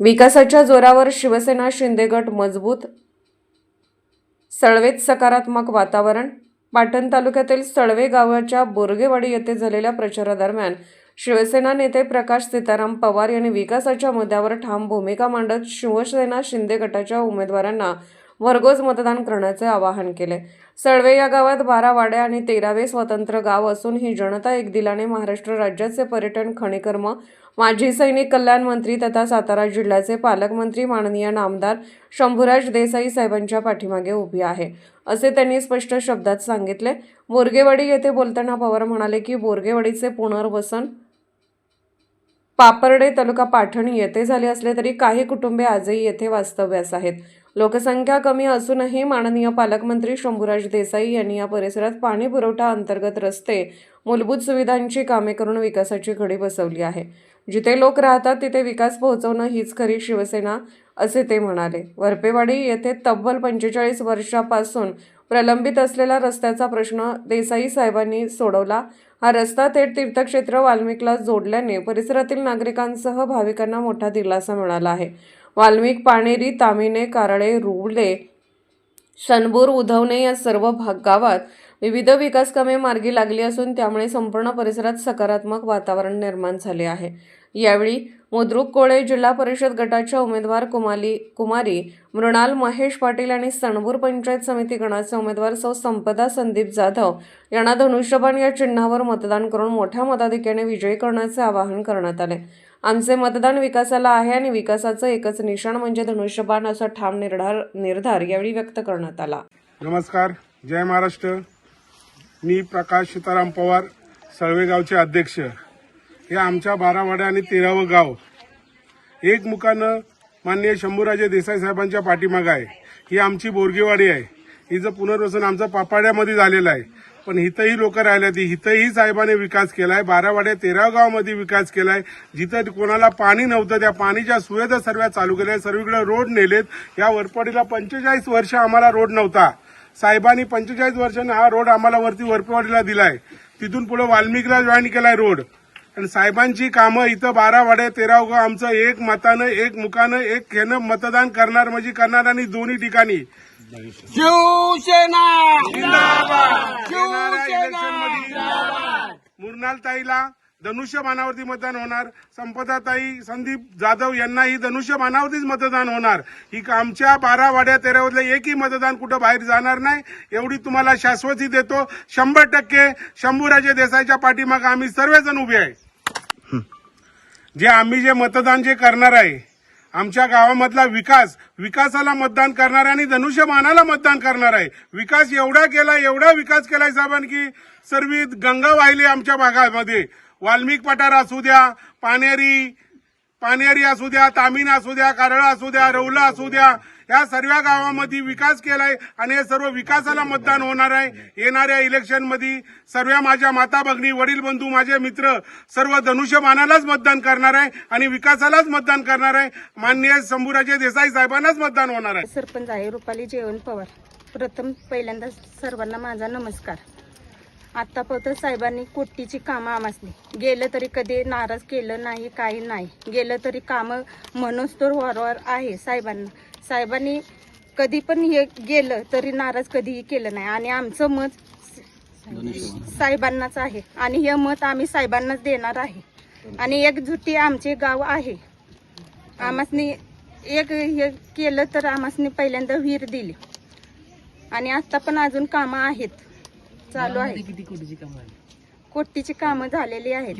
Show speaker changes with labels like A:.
A: विकासाच्या जोरावर शिवसेना शिंदे गट मजबूत सळवेत सकारात्मक वातावरण पाटण तालुक्यातील सळवे गावाच्या बोरगेवाडी येथे झालेल्या प्रचारादरम्यान शिवसेना नेते प्रकाश सीताराम पवार यांनी विकासाच्या मुद्द्यावर ठाम भूमिका मांडत शिवसेना शिंदे गटाच्या उमेदवारांना भरघोस मतदान करण्याचे आवाहन केले. सळवे या गावात बारा वाड्या आणि तेरावे स्वतंत्र गाव असून ही जनता एक दिलाने महाराष्ट्र राज्याचे पर्यटन खनिकर्म माजी सैनिक कल्याण मंत्री तथा सातारा जिल्ह्याचे पालकमंत्री माननीय नामदार शंभूराज देसाई साहेबांच्या पाठीमागे उभी आहे. असे त्यांनी स्पष्ट शब्दात सांगितले. बोरगेवाडी येथे बोलताना पवार म्हणाले की बोरगेवाडीचे पुनर्वसन पापर्डे तालुका पाठणी येथे झाले असले तरी काही कुटुंबे आजही येथे वास्तव्यास आहेत. लोकसंख्या कमी असूनही माननीय पालकमंत्री शंभूराज देसाई यांनी या परिसरात पाणी पुरवठा अंतर्गत रस्ते मूलभूत सुविधांची कामे करून विकासाची घडी बसवली आहे. जिथे लोक राहतात तिथे विकास पोहोचवणं हीच खरी शिवसेना असे ते म्हणाले. वरपेवाडी येथे तब्बल पंचेचाळीस वर्षापासून प्रलंबित असलेला रस्त्याचा प्रश्न देसाई साहेबांनी सोडवला. हा रस्ता थेट तीर्थक्षेत्र वाल्मिकला जोडल्याने परिसरातील नागरिकांसह भाविकांना मोठा दिलासा मिळाला आहे. वाल्मिक पाणेरी तामिने कारळे रुवले शनबूर उधवणे या सर्व भाग गावात विविध विकास कामे मार्गी लागली असून त्यामुळे संपूर्ण परिसरात सकारात्मक वातावरण निर्माण झाले आहे. यावेळी मुद्रुक कोळे जिल्हा परिषद गटाच्या उमेदवार कुमाली कुमारी मृणाल महेश पाटील आणि सणबूर पंचायत समिती गणाचे उमेदवार सौ संपदा संदीप जाधव यांना धनुष्यबाण या चिन्हावर मतदान करून मोठ्या मताधिक्याने विजयी करण्याचे आवाहन करण्यात आले. आमचे मतदान विकासाला आहे आणि विकासाचं एकच निशाण म्हणजे धनुष्यबाण असा ठाम निर्धार निर्धार यावेळी व्यक्त करण्यात आला.
B: नमस्कार जय महाराष्ट्र. मी प्रकाश सीताराम पवार सळवेगावचे अध्यक्ष. हे आमच्या बारावाड्या आणि तेरावं गाव. एक मुखानं माननीय शंभूराजे देसाई साहेबांच्या पाठीमागं आहे. ही आमची बोरगेवाडी आहे. हिचं पुनर्वसन आमचं पापाड्यामध्ये झालेलं आहे. पण इथंही लोक राहिले ती इथंही साहेबांनी विकास केलाय. बारावाड्या तेराव गावामध्ये विकास केलाय. जिथं कोणाला पाणी नव्हतं त्या पाणीच्या सुविधा सर्व चालू केल्या. सर्वीकडे रोड नेलेत. या वरपडीला पंचेचाळीस वर्ष आम्हाला रोड नव्हता. साहेबांनी पंचेचाळीस वर्षांनी हा रोड आम्हाला वरती वरपवाडीला दिलाय. तिथून पुढे वाल्मिकला जॉईन केलाय रोड. आणि साहेबांची कामं इथं बारा वाड्या तेरा गाव आमचं एक मतानं एक मुखानं एक खेनं मतदान करणार म्हणजे करणार आणि दोन्ही ठिकाणी.
C: शिवसेना!
B: मुरनाल ताईला धनुष्यबाणावरती मतदान होणार. संपदाताई संदीप जाधव यांनाही धनुष्यबाणावरतीच मतदान होणार. ही का- आमच्या बारा वाड्या तेरावरले एकही मतदान कुठं बाहेर जाणार नाही. एवढी तुम्हाला शाश्वती देतो. शंभर टक्के शंभूराजे देसाईच्या पाठीमागे आम्ही सर्वजण उभे आहे. जे आम्ही जे मतदान जे करणार आहे आमच्या गावामधला विकास विकासाला मतदान करणार आहे आणि धनुष्यबाणाला मतदान करणार आहे. विकास एवढा केला एवढा विकास केलाय साहेबांनी की सर्व गंगा वाहिली आमच्या भागामध्ये. वाल्मिक पठार असू द्या पानेरी पानेरी असू द्या तामीन असू द्या कारळा असू द्या रौला असू द्या या सर्व गावामध्ये विकास केलाय आणि हे सर्व विकासाला मतदान होणार आहे. येणाऱ्या इलेक्शनमध्ये सर्व माझ्या माता भगिनी वडील बंधू माझे मित्र सर्व धनुष्यबाणालाच मतदान करणार आहे आणि विकासालाच मतदान करणार आहे. माननीय शंभूराजे देसाई साहेबांनाच मतदान होणार आहे.
D: सरपंच आहे रुपाली जेवण पवार. प्रथम पहिल्यांदा सर्वांना माझा नमस्कार. आत्तापर्यंत साहेबांनी कोटीची कामं आमासली. गेलं तरी कधी नाराज केलं नाही काही नाही. गेलं तरी कामं म्हणूनच तर वारंवार आहे साहेबांना. साहेबांनी कधी पण हे गेलं तरी नाराज कधीही केलं नाही. आणि आमचं मत साहेबांनाच आहे. आणि हे मत आम्ही साहेबांनाच देणार आहे. आणि एकजुटी आमचे गाव आहे. आमासनी एक हे केलं तर आमासनी पहिल्यांदा विहीर दिली. आणि आता पण अजून कामं आहेत. चालू आहे कोटीची कामं झालेली आहेत.